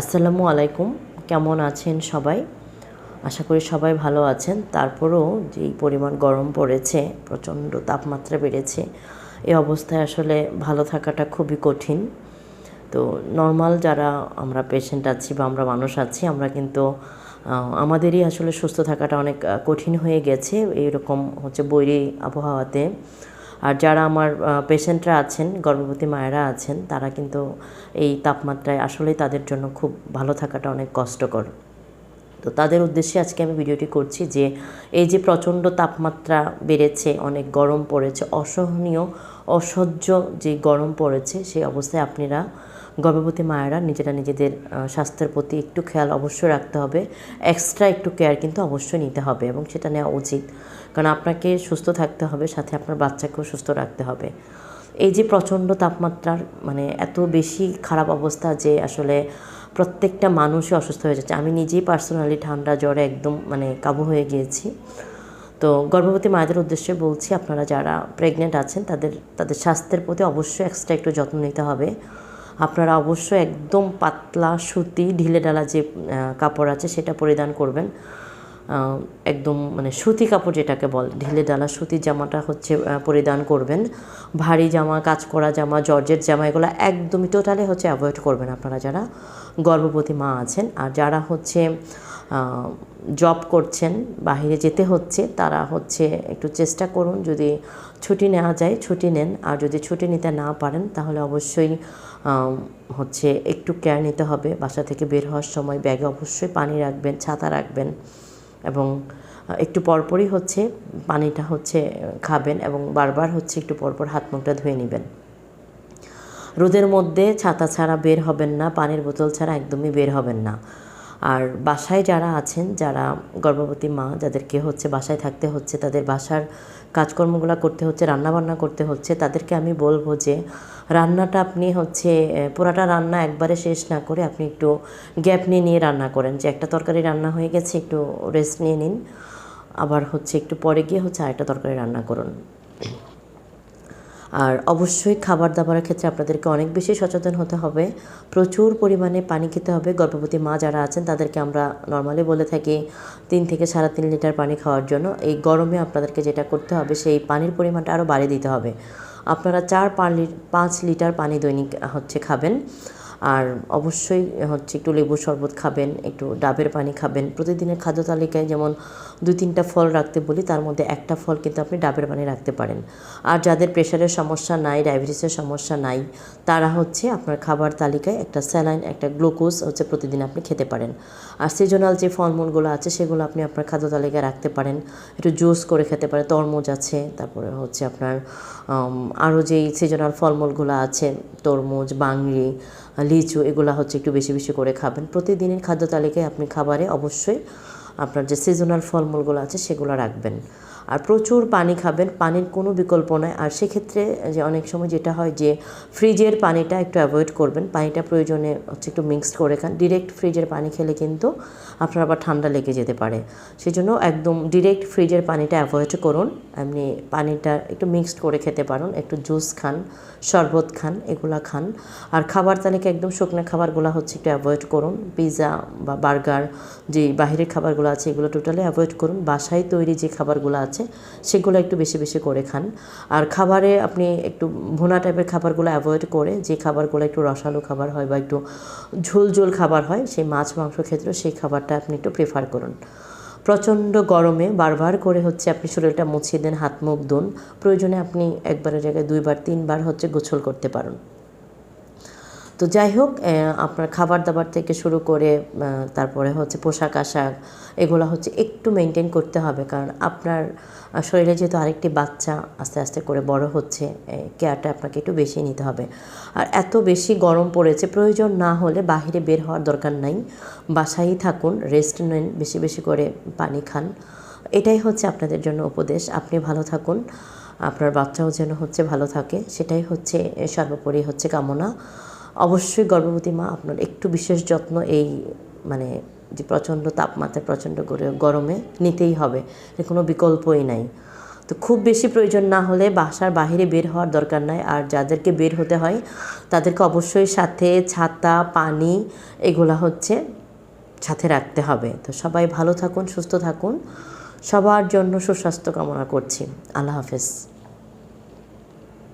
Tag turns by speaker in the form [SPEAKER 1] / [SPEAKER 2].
[SPEAKER 1] আসসালামু আলাইকুম। কেমন আছেন সবাই? আশা করি সবাই ভালো আছেন। তারপরেও যেই পরিমাণ গরম পড়েছে, প্রচণ্ড তাপমাত্রা বেড়েছে, এই অবস্থায় আসলে ভালো থাকাটা খুবই কঠিন। তো নর্মাল যারা আমরা পেশেন্ট আছি বা আমরা মানুষ আছি, আমরা কিন্তু আমাদেরই আসলে সুস্থ থাকাটা অনেক কঠিন হয়ে গেছে। এইরকম হচ্ছে বৈরী আবহাওয়াতে। আর যারা আমার পেশেন্টরা আছেন, গর্ভবতী মায়েরা আছেন, তারা কিন্তু এই তাপমাত্রায় আসলেই তাদের জন্য খুব ভালো থাকাটা অনেক কষ্টকর। তো তাদের উদ্দেশ্যে আজকে আমি ভিডিওটি করছি যে, এই যে প্রচণ্ড তাপমাত্রা বেড়েছে, অনেক গরম পড়েছে, অসহনীয়, অসহ্য যে গরম পড়েছে, সেই অবস্থায় আপনারা গর্ভবতী মায়েরা নিজেরা নিজেদের স্বাস্থ্যের প্রতি একটু খেয়াল অবশ্যই রাখতে হবে। এক্সট্রা একটু কেয়ার কিন্তু অবশ্যই নিতে হবে এবং সেটা নেওয়া উচিত। কারণ আপনাকে সুস্থ থাকতে হবে, সাথে আপনার বাচ্চাকেও সুস্থ রাখতে হবে। এই যে প্রচণ্ড তাপমাত্রার মানে এত বেশি খারাপ অবস্থা যে আসলে প্রত্যেকটা মানুষই অসুস্থ হয়ে যাচ্ছে। আমি নিজেই পার্সোনালি ঠান্ডা, জ্বরে একদম মানে কাবু হয়ে গিয়েছি। তো গর্ভবতী মায়েদের উদ্দেশ্যে বলছি, আপনারা যারা প্রেগনেন্ট আছেন, তাদের তাদের স্বাস্থ্যের প্রতি অবশ্যই এক্সট্রা একটু যত্ন নিতে হবে। আপনারা অবশ্যই একদম পাতলা সুতি ঢিলে ডালা যে কাপড় আছে সেটা পরিধান করবেন। একদম মানে সুতি কাপড় যেটাকে বল, ঢিলে ডালা সুতি জামাটা হচ্ছে পরিধান করবেন। ভারী জামা কাজ করা জামা জর্জের জামা, এগুলো একদমই টোটালি হচ্ছে অ্যাভয়েড করবেন আপনারা যারা গর্ভবতী মা আছেন। আর যারা হচ্ছে জব করছেন বাইরে যেতে হচ্ছে, তারা হচ্ছে একটু চেষ্টা করুন যদি ছুটি নেওয়া যায়, ছুটি নেন। আর যদি ছুটি নিতে না পারেন, তাহলে অবশ্যই হচ্ছে একটু কেয়ার নিতে হবে। বাসা থেকে বের হওয়ার সময় ব্যাগে অবশ্যই পানি রাখবেন, ছাতা রাখবেন। এবং একটু পরপরই হচ্ছে পানিটা হচ্ছে খাবেন এবং বারবার হচ্ছে একটু পরপর হাত মুখটা ধুয়ে নেবেন। রোদের মধ্যে ছাতা ছাড়া বের হবেন না, পানির বোতল ছাড়া একদমই বের হবেন না। আর বাসায় যারা আছেন, যারা গর্ভবতী মা, যাদেরকে হচ্ছে বাসায় থাকতে হচ্ছে, তাদের বাসার কাজকর্মগুলো করতে হচ্ছে, রান্নাবান্না করতে হচ্ছে, তাদেরকে আমি বলব যে রান্নাটা আপনি হচ্ছে পুরাটা রান্না একবারে শেষ না করে আপনি একটু গ্যাপ নিয়ে নিয়ে রান্না করেন। যে একটা তরকারি রান্না হয়ে গেছে, একটু রেস্ট নিয়ে নিন। আবার হচ্ছে একটু পরে গিয়ে হচ্ছে আরেকটা তরকারি রান্না করুন। আর অবশ্যই খাবার দাবারের ক্ষেত্রে আপনাদেরকে অনেক বেশি সচেতন হতে হবে। প্রচুর পরিমাণে পানি খেতে হবে। গর্ভবতী মা যারা আছেন, তাদেরকে আমরা নর্মালি বলে থাকি তিন থেকে সাড়ে তিন লিটার পানি খাওয়ার জন্য। এই গরমে আপনাদেরকে যেটা করতে হবে, সেই পানির পরিমাণটা আরও বাড়িয়ে দিতে হবে। আপনারা চার পাঁচ লিটার পানি দৈনিক হচ্ছে খাবেন। আর অবশ্যই হচ্ছে একটু লেবু শরবত খাবেন, একটু ডাবের পানি খাবেন। প্রতিদিনের খাদ্য তালিকায় যেমন দুই তিনটা ফল রাখতে বলি, তার মধ্যে একটা ফল কিন্তু আপনি ডাবের পানি রাখতে পারেন। আর যাদের প্রেশারের সমস্যা নাই ডায়াবেটিসের সমস্যা নাই, তারা হচ্ছে আপনার খাবার তালিকায় একটা স্যালাইন একটা গ্লুকোজ হচ্ছে প্রতিদিন আপনি খেতে পারেন। আর সিজনাল যে ফলমূলগুলো আছে, সেগুলো আপনি আপনার খাদ্য তালিকায় রাখতে পারেন। একটু জুস করে খেতে পারেন, তরমুজ আছে, তারপরে হচ্ছে আপনার আরও যেই সিজনাল ফলমূলগুলো আছে, তরমুজ, বাংরি লিচু, এগুলো হচ্ছে একটু বেশি বেশি করে খাবেন। প্রতিদিনের খাদ্য তালিকায় আপনি খাবারে অবশ্যই আপনার যে সিজনাল ফলমূলগুলো আছে সেগুলো রাখবেন। আর প্রচুর পানি খাবেন, পানির কোনো বিকল্প নয়। আর সেক্ষেত্রে যে অনেক সময় যেটা হয় যে ফ্রিজের পানিটা একটু অ্যাভয়েড করবেন, পানিটা প্রয়োজনে হচ্ছে একটু মিক্সড করে খান। ডিরেক্ট ফ্রিজের পানি খেলে কিন্তু আপনার আবার ঠান্ডা লেগে যেতে পারে। সেই জন্য একদম ডিরেক্ট ফ্রিজের পানিটা অ্যাভয়েড করুন। এমনি পানিটা একটু মিক্সড করে খেতে পারুন, একটু জুস খান, শরবত খান, এগুলা খান। আর খাবার তালিকা একদম শুকনো খাবারগুলো হচ্ছে একটু অ্যাভয়েড করুন। পিৎজা বা বার্গার যে বাহিরের খাবারগুলো আছে এগুলো টোটালি অ্যাভয়েড করুন। বাসায় তৈরি যে খাবারগুলো আছে সেগুলো একটু বেশি বেশি করে খান। আর খাবারে আপনি একটু ভুনা টাইপের খাবারগুলো অ্যাভয়েড করে, যে খাবারগুলো একটু রসালো খাবার হয় বা একটু ঝোল ঝোল খাবার হয়, সেই মাছ, মাংস ক্ষেত্রে সেই খাবারটা আপনি একটু প্রেফার করুন। প্রচণ্ড গরমে বারবার করে হচ্ছে আপনি শরীরটা মুছিয়ে দেন, হাত মুখ ধুন। প্রয়োজনে আপনি একবারের জায়গায় দুইবার, তিনবার হচ্ছে গোছল করতে পারেন। তো যাই হোক আপনার খাবার দাবার থেকে শুরু করে তারপরে হচ্ছে পোশাক আশাক, এগুলো হচ্ছে একটু মেনটেন করতে হবে। কারণ আপনার শরীরে যেহেতু আরেকটি বাচ্চা আস্তে আস্তে করে বড় হচ্ছে কেয়ারটা আপনাকে একটু বেশি নিতে হবে। আর এত বেশি গরম পড়েছে, প্রয়োজন না হলে বাহিরে বের হওয়ার দরকার নাই। বাসায়ই থাকুন রেস্ট নেন, বেশি বেশি করে পানি খান। এটাই হচ্ছে আপনাদের জন্য উপদেশ। আপনি ভালো থাকুন, আপনার বাচ্চাও যেন হচ্ছে ভালো থাকে, সেটাই হচ্ছে সর্বোপরি হচ্ছে কামনা। অবশ্যই গর্ভবতী মা আপনার একটু বিশেষ যত্ন এই মানে যে প্রচণ্ড তাপমাত্রা প্রচণ্ড গরে- গরমে নিতেই হবে কোনো বিকল্পই নাই। তো খুব বেশি প্রয়োজন না হলে বাসার বাইরে বের হওয়ার দরকার নাই, আর যাদেরকে বের হতে হয় তাদেরকে অবশ্যই সাথে ছাতা, পানি এগুলা হচ্ছে সাথে রাখতে হবে। তো সবাই ভালো থাকুন, সুস্থ থাকুন। সবার জন্য সুস্বাস্থ্য কামনা করছি। আল্লাহ হাফেজ।